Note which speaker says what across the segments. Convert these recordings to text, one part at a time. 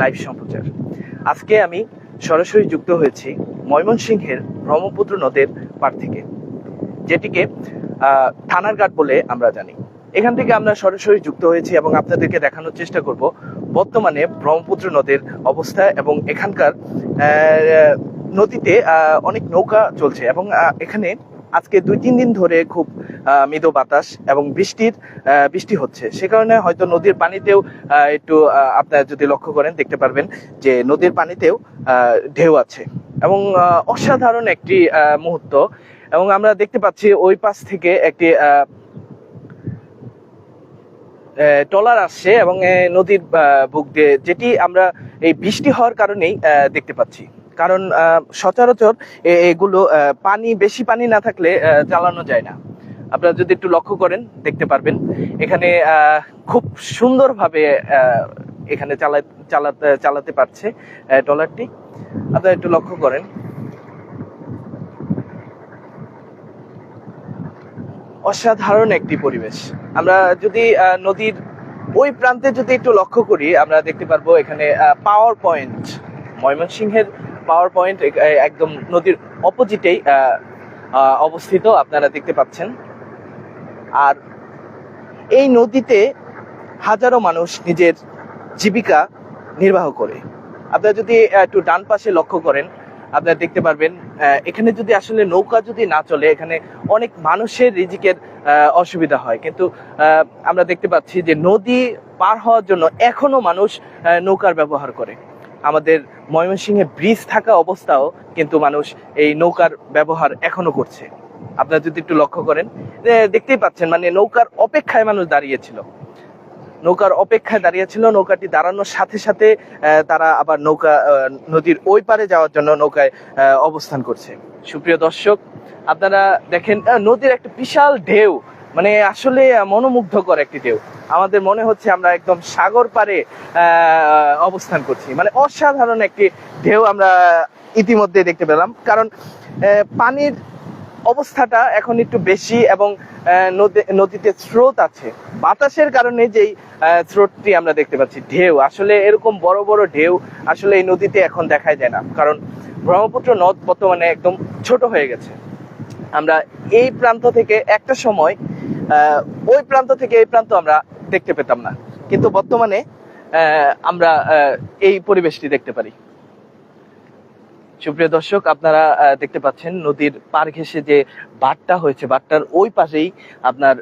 Speaker 1: Live সম্প্রচার। আজকে আমি সরাসরি যুক্ত হয়েছি ময়মনসিংহের ব্রহ্মপুত্র নদের পার থেকে, যেটিকে থানার ঘাট বলে আমরা জানি। এখান থেকে আমরা সরাসরি যুক্ত হয়েছি এবং আপনাদেরকে দেখানোর চেষ্টা করব বর্তমানে ব্রহ্মপুত্র নদের অবস্থা এবং এখানকার নদীতে অনেক নৌকা চলছে এবং এখানে আজকে দুই, তিন দিন ধরে খুব মৃদু বাতাস এবং বৃষ্টির বৃষ্টি হচ্ছে। সে কারণে হয়তো নদীর পানিতেও একটু আপনারা যদি লক্ষ্য করেন, দেখতে পারবেন যে নদীর পানিতেও ঢেউ আছে এবং অসাধারণ একটি মুহূর্ত এবং আমরা দেখতে পাচ্ছি ওই পাশ থেকে একটি ট্রলার আসছে এবং নদীর বুক দিয়ে যেটি আমরা, এই বৃষ্টি হওয়ার কারণেই দেখতে পাচ্ছি। কারণ সচরাচর এগুলো পানি, বেশি পানি না থাকলে চালানো যায় না। আপনারা যদি একটু লক্ষ্য করেন, দেখতে পারবেন, এখানে খুব সুন্দরভাবে এখানে চালা, চালাতে চালাতে পারছে ট্রলারটি আপনারা একটু লক্ষ্য করেন। অসাধারণ একটি পরিবেশ। আমরা যদি নদীর ওই প্রান্তে যদি একটু লক্ষ্য করি, আমরা দেখতে পারব এখানে পাওয়ার পয়েন্ট ময়মনসিংহের পাওয়ার পয়েন্ট একদম নদীর অপোজিটেই অবস্থিত, আপনারা দেখতে পাচ্ছেন। আর এই নদীতে হাজারো মানুষ নিজের জীবিকা নির্বাহ করে। আপনারা যদি একটু ডান পাশে লক্ষ্য করেন, আপনারা দেখতে পারবেন এখানে যদি আসলে নৌকা যদি না চলে, এখানে অনেক মানুষের রিজিকের অসুবিধা হয়। কিন্তু আমরা দেখতে পাচ্ছি যে নদী পার হওয়ার জন্য এখনও মানুষ নৌকার ব্যবহার করে। আমাদের ময়মনসিংহে ব্রিজ থাকা অবস্থাও কিন্তু মানুষ এই নৌকার ব্যবহার এখনও করছে। আপনারা যদি একটু লক্ষ্য করেন দেখতেই পাচ্ছেন মানে নৌকার অপেক্ষায় মানুষ দাঁড়িয়েছিল। নৌকার অপেক্ষায় দাঁড়িয়েছিল, নৌকাটি দাঁড়ানোর সাথে সাথে তারা আবার নৌকা নদীর ওই পারে যাওয়ার জন্য নৌকায় অবস্থান করছে। সুপ্রিয় দর্শক, আপনারা দেখেন নদীর একটা বিশাল ঢেউ মানে আসলে মনোমুগ্ধকর একটি ঢেউ। আমাদের মনে হচ্ছে আমরা একদম সাগর পারে অবস্থান করছি। মানে অসাধারণ একটি ঢেউ আমরা ইতিমধ্যে দেখতে পেলাম। কারণ পানির অবস্থাটা এখন একটু বেশি এবং নদী- নদীতে স্রোত আছে। বাতাসের কারণে যেই স্রোতটি আমরা দেখতে পাচ্ছি, ঢেউ। আসলে এরকম বড় বড় ঢেউ আসলে এই নদীতে এখন দেখাই যায় না। কারণ ব্রহ্মপুত্র নদ বর্তমানে একদম ছোট হয়ে গেছে। আমরা এই প্রান্ত থেকে একটা সময় ওই প্রান্ত থেকে এই প্রান্ত আমরা দেখতে পেতাম না। কিন্তু বর্তমানে আমরা এই পরিবেশটি দেখতে পারি। সুপ্রিয় দর্শক, আপনারা দেখতে পাচ্ছেন নদীর পার ঘেঁষে যে বাটটা হয়েছে বাটটার ওই পাশেই আপনার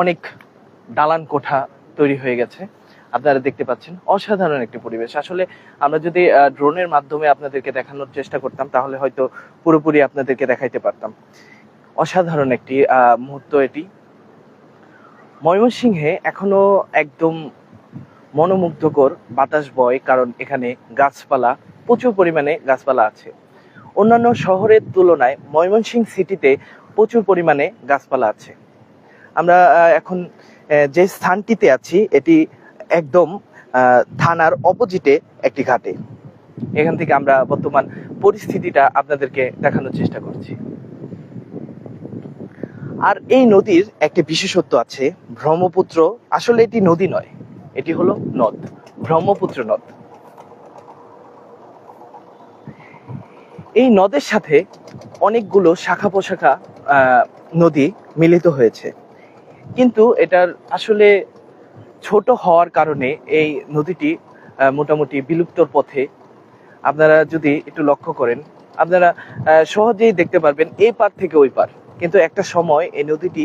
Speaker 1: অনেক দালান কোঠা তৈরি হয়ে গেছে। আপনারা দেখতে পাচ্ছেন, অসাধারণ একটি পরিবেশ। আসলে আমরা যদি ড্রোনের মাধ্যমে আপনাদেরকে দেখানোর চেষ্টা করতাম, তাহলে হয়তো পুরোপুরি আপনাদেরকে দেখাইতে পারতাম। অসাধারণ একটি মুহূর্ত এটি। ময়মনসিংহে এখনও একদম মনোমুগ্ধকর বাতাস বয়, কারণ এখানে গাছপালা, প্রচুর পরিমাণে গাছপালা আছে। অন্যান্য শহরের তুলনায় ময়মনসিংহ সিটিতে প্রচুর পরিমাণে গাছপালা আছে। আমরা এখন যে স্থানটিতে আছি, এটি একদম থানার অপোজিটে একটি ঘাটে। এখান থেকে আমরা বর্তমান পরিস্থিতিটা আপনাদেরকে দেখানোর চেষ্টা করছি। আর এই নদীর একটি বিশেষত্ব আছে, ব্রহ্মপুত্র আসলে এটি নদী নয়, এটি হলো নদ, ব্রহ্মপুত্র নদ। এই নদের সাথে অনেকগুলো শাখা পোশাখা নদী মিলিত হয়েছে। কিন্তু এটার আসলে ছোট হওয়ার কারণে এই নদীটি মোটামুটি বিলুপ্তর পথে। আপনারা যদি একটু লক্ষ্য করেন, আপনারা সহজেই দেখতে পারবেন এই পার থেকে ওই পার। কিন্তু একটা সময় এই নদীটি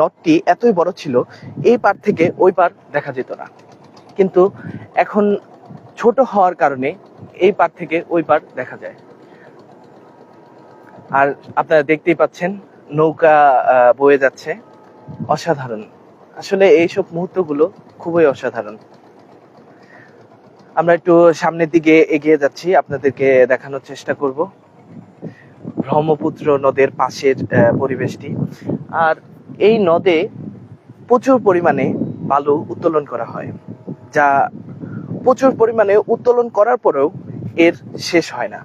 Speaker 1: নদটি এতই বড় ছিল, এই পার থেকে ওই পার দেখা যেত না। কিন্তু এখন ছোট হওয়ার কারণে এই পার থেকে ওই পার দেখা যায়। আর আপনারা দেখতেই পাচ্ছেন, নৌকা বয়ে যাচ্ছে। অসাধারণ। আসলে এইসব মুহূর্তগুলো খুবই অসাধারণ। আমরা একটু সামনের দিকে এগিয়ে যাচ্ছি, আপনাদেরকে দেখানোর চেষ্টা করব। ব্রহ্মপুত্র নদের পাশের পরিবেশটি। আর এই নদে প্রচুর পরিমাণে বালু উত্তোলন করা হয়, যা প্রচুর পরিমাণে উত্তোলন করার পরেও এর শেষ হয় না।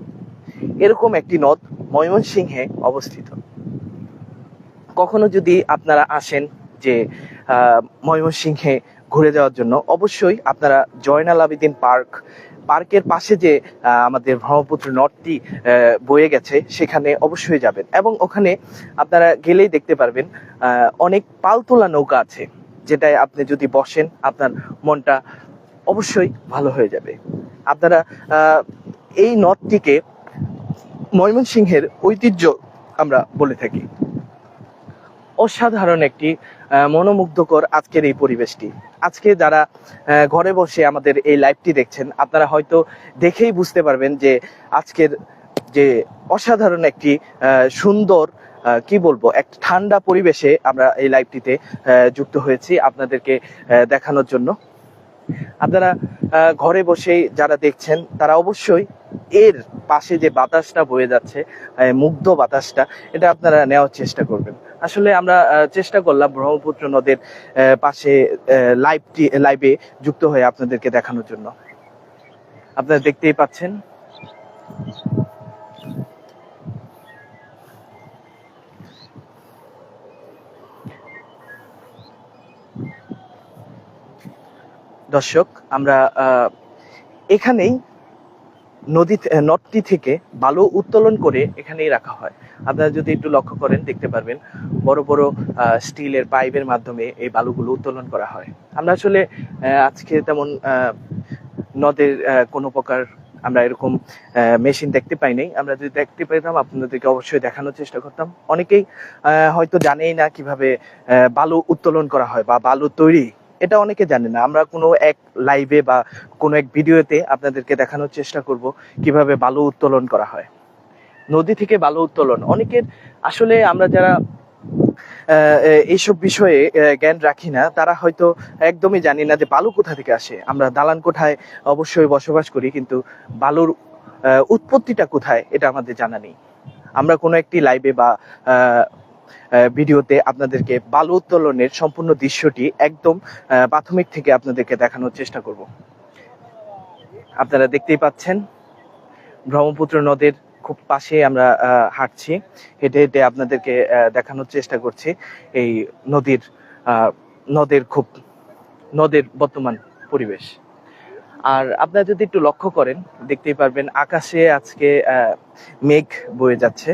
Speaker 1: এরকম একটি নদ ময়মনসিংহে অবস্থিত। কখনো যদি আপনারা আসেন যে ময়মনসিংহে ঘুরে যাওয়ার জন্য। অবশ্যই আপনারা জয়নাল আবেদিন পার্ক, পার্কের পাশে যে আমাদের ব্রহ্মপুত্র নদটি বয়ে গেছে, সেখানে অবশ্যই যাবেন। এবং ওখানে আপনারা গেলেই দেখতে পারবেন অনেক পালতোলা নৌকা আছে, যেটায় আপনি যদি বসেন, আপনার মনটা অবশ্যই ভালো হয়ে যাবে। আপনারা এই নদটিকে ময়মনসিংহের ঐতিহ্য আমরা বলে থাকি। অসাধারণ একটি মনোমুগ্ধকর আজকের এই পরিবেশটি। আজকে যারা ঘরে বসে আমাদের এই লাইভটি দেখছেন, আপনারা হয়তো দেখেই বুঝতে পারবেন যে আজকের যে অসাধারণ একটি সুন্দর কি বলব, এক ঠান্ডা পরিবেশে আমরা এই লাইভটিতে যুক্ত হয়েছি আপনাদেরকে দেখানোর জন্য। আপনারা ঘরে বসেই যারা দেখছেন, তারা অবশ্যই এর পাশে যে বাতাসটা বয়ে যাচ্ছে মুগ্ধ বাতাসটা, এটা আপনারা নেওয়ার চেষ্টা করবেন। আসলে আমরা চেষ্টা করলাম ব্রহ্মপুত্র নদের পাশে লাইভটি, লাইভে যুক্ত হয়ে আপনাদেরকে দেখানোর জন্য। আপনারা দেখতেই পাচ্ছেন। দর্শক, আমরা এখানেই নদী নদটি থেকে বালু উত্তোলন করে এখানেই রাখা হয়। আপনারা যদি একটু লক্ষ্য করেন, দেখতে পারবেন বড় বড় স্টিলের পাইপের মাধ্যমে এই বালুগুলো উত্তোলন করা হয়। আমরা আসলে আজকে তেমন নদের কোনো প্রকার আমরা এরকম মেশিন দেখতে পাই নাই। আমরা যদি দেখতে পেতাম, আপনাদেরকে অবশ্যই দেখানোর চেষ্টা করতাম। অনেকেই হয়তো জানেই না কীভাবে বালু উত্তোলন করা হয় বা বালু তৈরি এটা অনেকে জানে না। আমরা কোনো এক লাইভে বা কোনো এক ভিডিওতে আপনাদেরকে দেখানোর চেষ্টা করব কীভাবে বালু উত্তোলন করা হয়। নদী থেকে বালু উত্তোলন। অনেকের আসলে আমরা যারা এইসব বিষয়ে জ্ঞান রাখি না, তারা হয়তো একদমই জানি না যে বালু কোথা থেকে আসে। আমরা দালান কোঠায় অবশ্যই বসবাস করি, কিন্তু বালুর উৎপত্তিটা কোথায়, এটা আমাদের জানা নেই। আমরা কোনো একটি লাইভে বা ভিডিওতে আপনাদেরকে বালু উত্তোলনের সম্পূর্ণ দৃশ্যটি একদম প্রাথমিক থেকে আপনাদেরকে দেখানোর চেষ্টা করব। আপনারা দেখতেই পাচ্ছেন, ব্রহ্মপুত্র নদের খুব পাশে আমরা হাঁটছি, হেঁটে হেঁটে আপনাদেরকে দেখানোর চেষ্টা করছি। এই নদীর নদের খুব, নদের বর্তমান পরিবেশ। আর আপনারা যদি একটু লক্ষ্য করেন, দেখতেই পারবেন আকাশে আজকে মেঘ বয়ে যাচ্ছে।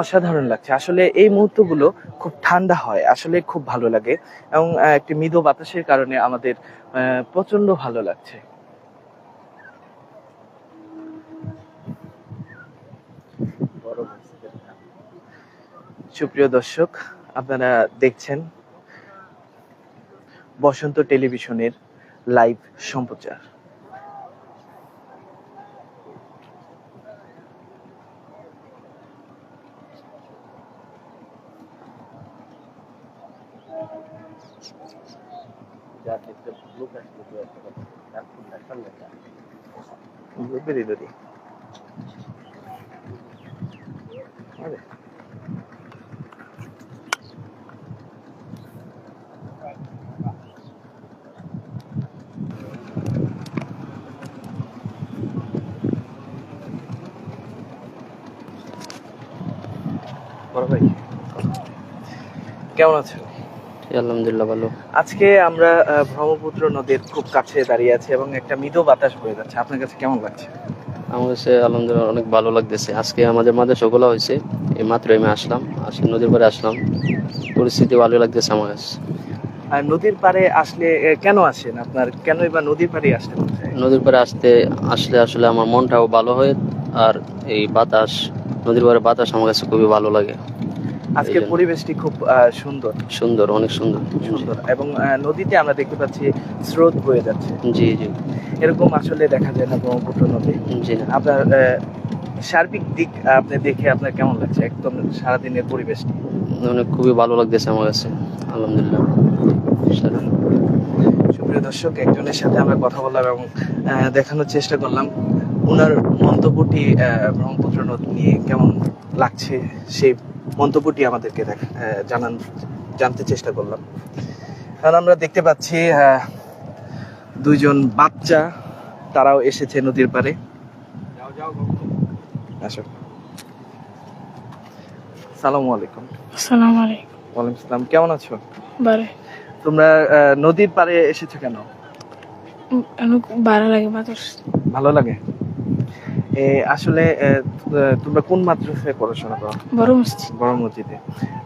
Speaker 1: অসাধারণ লাগছে। আসলে এই মুহূর্তগুলো খুব ঠান্ডা হয়, আসলে খুব ভালো লাগে এবং একটি মৃদু বাতাসের কারণে আমাদের প্রচণ্ড ভালো লাগছে। সুপ্রিয় দর্শক, আপনারা দেখছেন বসন্ত টেলিভিশনের লাইভ সম্প্রচার। বেরি বড় ভাই কেমন আছেন
Speaker 2: আলহামদুলিল্লাহ ভালো।
Speaker 1: আজকে আমরা ব্রহ্মপুত্র নদীর খুব কাছে দাঁড়িয়ে আছি এবং একটা মৃদু বাতাস বয়ে যাচ্ছে। আপনার কাছে কেমন লাগছে?
Speaker 2: আমার কাছে আলহামদুলিল্লাহ অনেক ভালো লাগতেছে। আজকে আমাদের মাঝে সকলা হয়েছে। এই মাত্র আমি আসলাম। আসলে নদীর পাড়ে আসলাম। পরিস্থিতি ভালো লাগতেছে আমার কাছে।
Speaker 1: আর নদীর পাড়ে আসলে কেন আসেন? আপনার কেনই বা নদীর পাড়ে আসতে
Speaker 2: নদীর পাড়ে আসতে আসলে আসলে আমার মনটাও ভালো হয়। আর এই বাতাস নদীর পাড়ে বাতাস আমার কাছে খুবই ভালো লাগে।
Speaker 1: আজকের পরিবেশটি খুব সুন্দর।
Speaker 2: সুন্দর অনেক সুন্দর।
Speaker 1: সুন্দর। এবং নদীতে আমরা দেখতে পাচ্ছি স্রোত বয়ে যাচ্ছে।
Speaker 2: জি জি।
Speaker 1: এরকম আসলে দেখা যায় না ব্রহ্মপুত্র নদী।
Speaker 2: জি
Speaker 1: আপনার সার্বিক দিক আপনি দেখে আপনার কেমন লাগছে? একদম সারাদিনের পরিবেশটি।
Speaker 2: অনেক খুবই ভালো লাগতেছে আমার কাছে। আলহামদুলিল্লাহ।
Speaker 1: সুপ্রিয় দর্শক একজনের সাথে আমরা কথা বললাম এবং দেখানোর চেষ্টা করলাম। ওনার মন্তব্যটি ব্রহ্মপুত্র নদী নিয়ে কেমন লাগছে সেই মন্তব্যটি আমাদেরকে দেখ- জানান জানতে চেষ্টা করলাম। কারণ আমরা দেখতে পাচ্ছি দুইজন বাচ্চা তারাও এসেছে নদীর পাড়ে। আসো। সালামু আলাইকুম।
Speaker 3: আসসালামু আলাইকুম।
Speaker 1: ওয়ালাইকুম আসসালাম কেমন আছো?
Speaker 3: বারে
Speaker 1: তোমরা নদীর পাড়ে এসেছ কেন?
Speaker 3: ভালো লাগে
Speaker 1: ভালো লাগে? আসলে তোমরা কোন মাদ্রাসায় পড়াশোনা করো?
Speaker 3: বড় মসজিদ
Speaker 1: বড় মসজিদে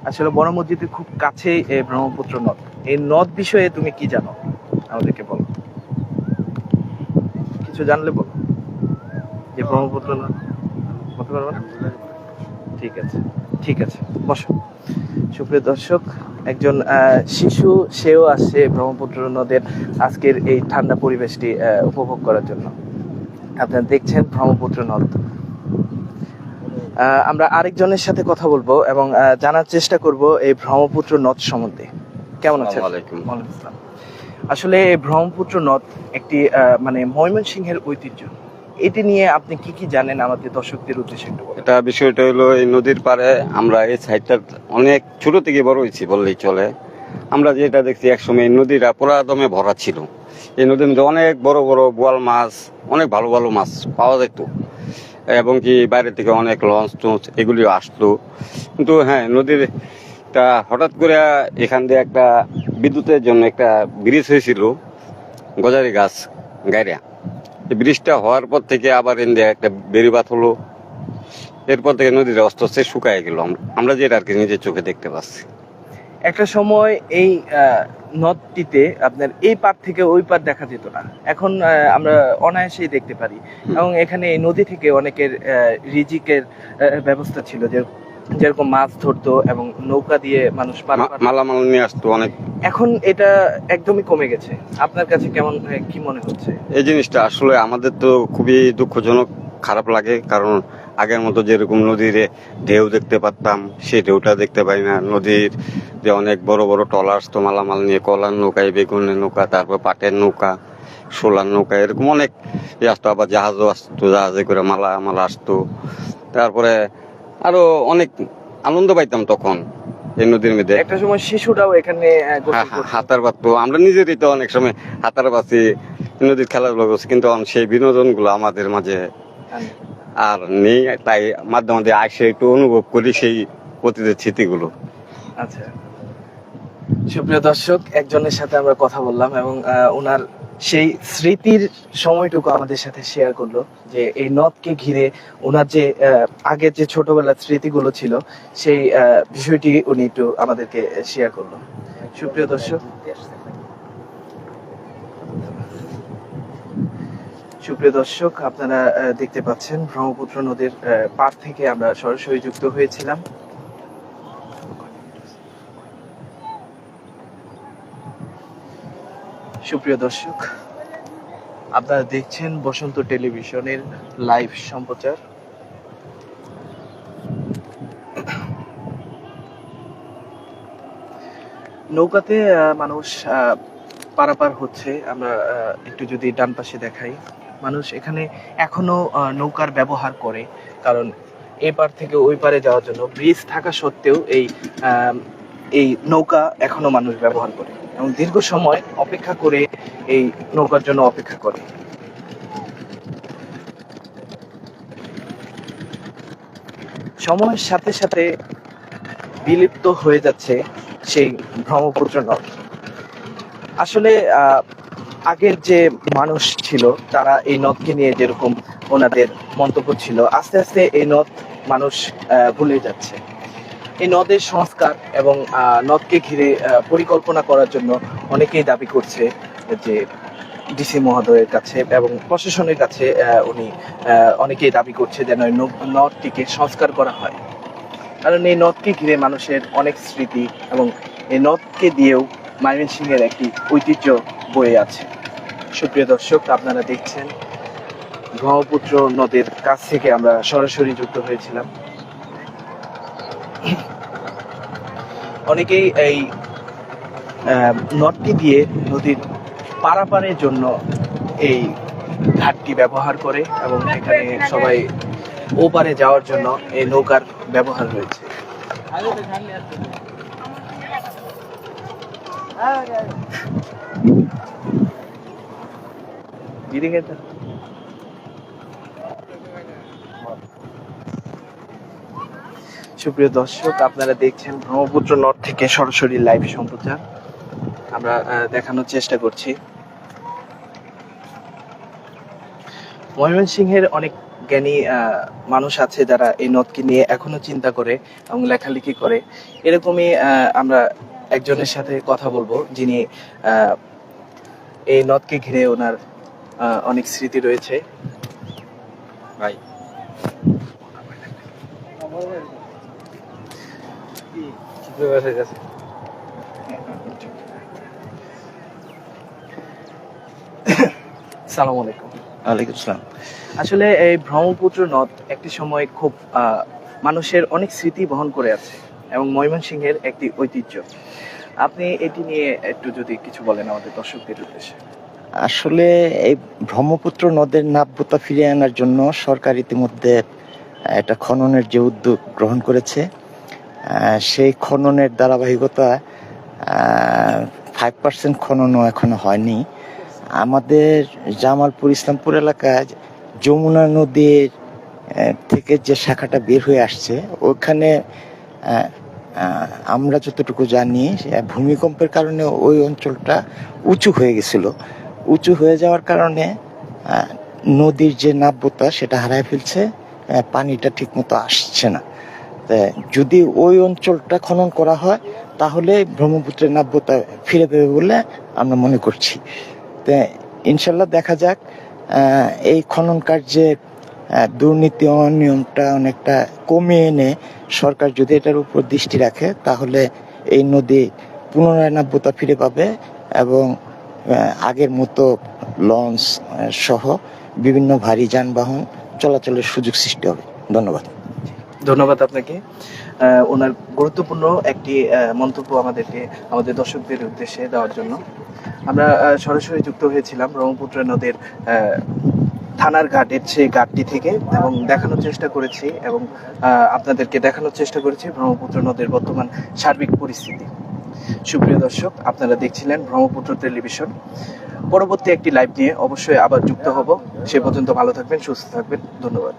Speaker 1: আসলে বড় মসজিদে খুব কাছেই এই ব্রহ্মপুত্র নদ। এই নদ বিষয়ে তুমি কি জানো? আমাদেরকে বলো। কিছু জানলে বলো? যে ব্রহ্মপুত্র নদ? বলতে পারব না? ঠিক আছে ঠিক আছে বসো। সুপ্রিয় দর্শক একজন শিশু সেও আসছে ব্রহ্মপুত্র নদের আজকের এই ঠান্ডা পরিবেশটি উপভোগ করার জন্য। আপনারা দেখছেন ব্রহ্মপুত্র নদ। আমরা আরেকজনের সাথে কথা বলব এবং জানার চেষ্টা করব এই ব্রহ্মপুত্র নদ সম্বন্ধে। কেমন আছেন। আসলে এই ব্রহ্মপুত্র নদ একটি মানে ময়মনসিংহের ঐতিহ্য। এটি নিয়ে আপনি কি কি জানেন? আমাদের দর্শকদের উদ্দেশ্যে একটু
Speaker 4: এটা বিষয়টা হলো এই নদীর পাড়ে আমরা এই সাইডটা অনেক ছোট থেকে বড় হয়েছি বললেই চলে। আমরা যেটা দেখছি একসময় নদীটা পুরা দমে ভরা ছিল। এই নদীর মধ্যে অনেক বড় বড় বোয়াল মাছ, অনেক ভালো ভালো মাছ পাওয়া যেত। এবং কি বাইরে থেকে অনেক লঞ্চ টঞ্চ এগুলিও আসতো। কিন্তু হ্যাঁ নদীর তা হঠাৎ করে এখান দিয়ে একটা বিদ্যুতের জন্য একটা ব্রিজ হয়েছিল, গজারি গাছ গাইরা। এই ব্রিজটা হওয়ার পর থেকে আবার ইন্ডিয়া একটা বেরিবাত হলো। এরপর থেকে নদীর অস্ত আস্তে শুকায় গেল। আমরা যেটা আর কি নিজের চোখে দেখতে পাচ্ছি।
Speaker 1: একটা সময় এই নদটিতে আপনার এই পার থেকে ওই পার দেখা যেত না। এখন আমরা অনায়াসেই দেখতে পারি। এবং এখানে এই নদী থেকে অনেকের রিজিকের ব্যবস্থা ছিল যে যেরকম মাছ ধরতো এবং নৌকা দিয়ে মানুষ
Speaker 4: মালামাল নিয়ে আসতো অনেক।
Speaker 1: এখন এটা একদমই কমে গেছে। আপনার কাছে কেমন কি মনে হচ্ছে?
Speaker 4: এই জিনিসটা আসলে আমাদের তো খুবই দুঃখজনক খারাপ লাগে। কারণ আগের মতো যেরকম নদীর ঢেউ দেখতে পারতাম সেই ঢেউটা দেখতে পাই না। নদীর যে অনেক বড় বড় ট্রলার আসতো মালামাল নিয়ে কলার নৌকায় বেগুনের নৌকা তারপর পাটের নৌকা সোলার নৌকা এরকম অনেক আসতো আবার জাহাজও আসতো জাহাজে করে মালা মালা আসতো। তারপরে আরও অনেক আনন্দ পাইতাম তখন এই নদীর মধ্যে।
Speaker 1: একটা সময় শিশুরাও এখানে আহ, গোসল
Speaker 4: হা- হা-
Speaker 1: করতো।
Speaker 4: হাতার পাততো আমরা নিজেরই তো অনেক সময় হাতার পাতি নদীর খেলাধুলা করছি কিন্তু সেই বিনোদনগুলো আমাদের মাঝে আর নেই, তাই মাঝে মাঝে আসে, একটু অনুভব করি সেই অতীতের স্মৃতিগুলো।
Speaker 1: আচ্ছা। সুপ্রিয় দর্শক, একজনের সাথে আমরা কথা বললাম এবং ওনার সেই স্মৃতির সময়টুকু আমাদের সাথে শেয়ার করল, যে এই নদকে ঘিরে ওনার যে আগের যে ছোটবেলার স্মৃতিগুলো ছিল, সেই বিষয়টি উনি একটু আমাদেরকে শেয়ার করল। সুপ্রিয় দর্শক সুপ্রিয় দর্শক, আপনারা দেখতে পাচ্ছেন ব্রহ্মপুত্র নদীর পার থেকে আমরা সরাসরি যুক্ত হয়েছিলাম। সুপ্রিয় দর্শক, আপনারা দেখছেন বসন্ত টেলিভিশনের লাইভ সম্প্রচার। নৌকাতে মানুষ পারাপার হচ্ছে। আমরা একটু যদি ডান পাশে দেখাই। মানুষ এখানে এখনও নৌকার ব্যবহার করে। কারণ এপার থেকে ওই পারে যাওয়ার জন্য ব্রিজ থাকা সত্ত্বেও এই এই নৌকা এখনও মানুষ ব্যবহার করে। এবং দীর্ঘ সময় অপেক্ষা করে এই নৌকার জন্য অপেক্ষা করে। সময়ের সাথে সাথে বিলুপ্ত হয়ে যাচ্ছে সেই ব্রহ্মপুত্র নদ। আসলে আগের যে মানুষ ছিল, তারা এই নদকে নিয়ে যেরকম ওনাদের মন্তব্য ছিল, আস্তে আস্তে এই নদ মানুষ ভুলে যাচ্ছে। এই নদের সংস্কার এবং নদকে ঘিরে পরিকল্পনা করার জন্য অনেকেই দাবি করছে যে ডিসি মহোদয়ের কাছে এবং প্রশাসনের কাছে উনি অনেকেই দাবি করছে যেন নদটিকে সংস্কার করা হয়। কারণ এই নদকে ঘিরে মানুষের অনেক স্মৃতি এবং এই নদকে দিয়েও ময়মনসিংহের একটি ঐতিহ্য বয়ে আছে। সুপ্রিয় দর্শক, আপনারা দেখছেন ব্রহ্মপুত্র নদীর কাছ থেকে আমরা সরাসরি যুক্ত হয়েছিলাম। অনেকেই এই নদটি দিয়ে নদীর পারাপারের জন্য এই ঘাটটি ব্যবহার করে এবং এখানে সবাই ওপারে যাওয়ার জন্য এই নৌকার ব্যবহার রয়েছে। সুপ্রিয় দর্শক, আপনারা দেখছেন ব্রহ্মপুত্র নদ থেকে সরাসরি লাইভ সম্প্রচার। আমরা দেখানোর চেষ্টা করছি। ময়মনসিংহের অনেক জ্ঞানী মানুষ আছে যারা এই নদকে নিয়ে এখনও চিন্তা করে এবং লেখালেখি করে। এরকমই আমরা একজনের সাথে কথা বলব যিনি আহ, এই নদকে ঘিরে ওনার আহ, অনেক স্মৃতি রয়েছে। ভাই। সালাম আলাইকুম।
Speaker 5: ওয়ালাইকুম আসসালাম।
Speaker 1: আসলে এই ব্রহ্মপুত্র নদ একটি সময় খুব আহ, মানুষের অনেক স্মৃতি বহন করে আছে এবং ময়মনসিংহের একটি ঐতিহ্য। আপনি এটি নিয়ে একটু যদি কিছু বলেন আমাদের দর্শকদের উদ্দেশ্যে।
Speaker 5: আসলে এই ব্রহ্মপুত্র নদের নাব্যতা ফিরিয়ে আনার জন্য সরকার ইতিমধ্যে একটা খননের যে উদ্যোগ গ্রহণ করেছে সেই খননের ধারাবাহিকতা ফাইভ পার্সেন্ট খননও এখনও হয়নি। আমাদের জামালপুর, ইসলামপুর এলাকায় যমুনা নদীর থেকে যে শাখাটা বের হয়ে আসছে, ওখানে আমরা যতটুকু জানি ভূমিকম্পের কারণে ওই অঞ্চলটা উঁচু হয়ে গেছিল। উঁচু হয়ে যাওয়ার কারণে নদীর যে নাব্যতা সেটা হারায় ফেলছে পানিটা ঠিকমতো আসছে না। যদি ওই অঞ্চলটা খনন করা হয় তাহলে ব্রহ্মপুত্রের নাব্যতা ফিরে পাবে বলে আমরা মনে করছি। ইনশাল্লাহ দেখা যাক এই খনন কার্যে আহ, দুর্নীতি অনিয়মটা অনেকটা কমিয়ে এনে সরকার যদি এটার উপর দৃষ্টি রাখে, তাহলে এই নদী পুনরায় নাব্যতা ফিরে পাবে এবং আগের মতো লঞ্চ সহ বিভিন্ন ভারী যানবাহন চলাচলের সুযোগ সৃষ্টি হবে। ধন্যবাদ।
Speaker 1: ধন্যবাদ আপনাকে। ওনার গুরুত্বপূর্ণ একটি মন্তব্য আমাদেরকে, আমাদের দর্শকদের উদ্দেশ্যে দেওয়ার জন্য। আমরা সরাসরি যুক্ত হয়েছিলাম ব্রহ্মপুত্র নদের থানার ঘাটের সেই ঘাটটি থেকে এবং দেখানোর চেষ্টা করেছি এবং আপনাদেরকে দেখানোর চেষ্টা করেছি ব্রহ্মপুত্র নদের বর্তমান সার্বিক পরিস্থিতি। সুপ্রিয় দর্শক, আপনারা দেখছিলেন ব্রহ্মপুত্র টেলিভিশন। পরবর্তী একটি লাইভ নিয়ে অবশ্যই আবার যুক্ত হব। সে পর্যন্ত ভালো থাকবেন, সুস্থ থাকবেন। ধন্যবাদ।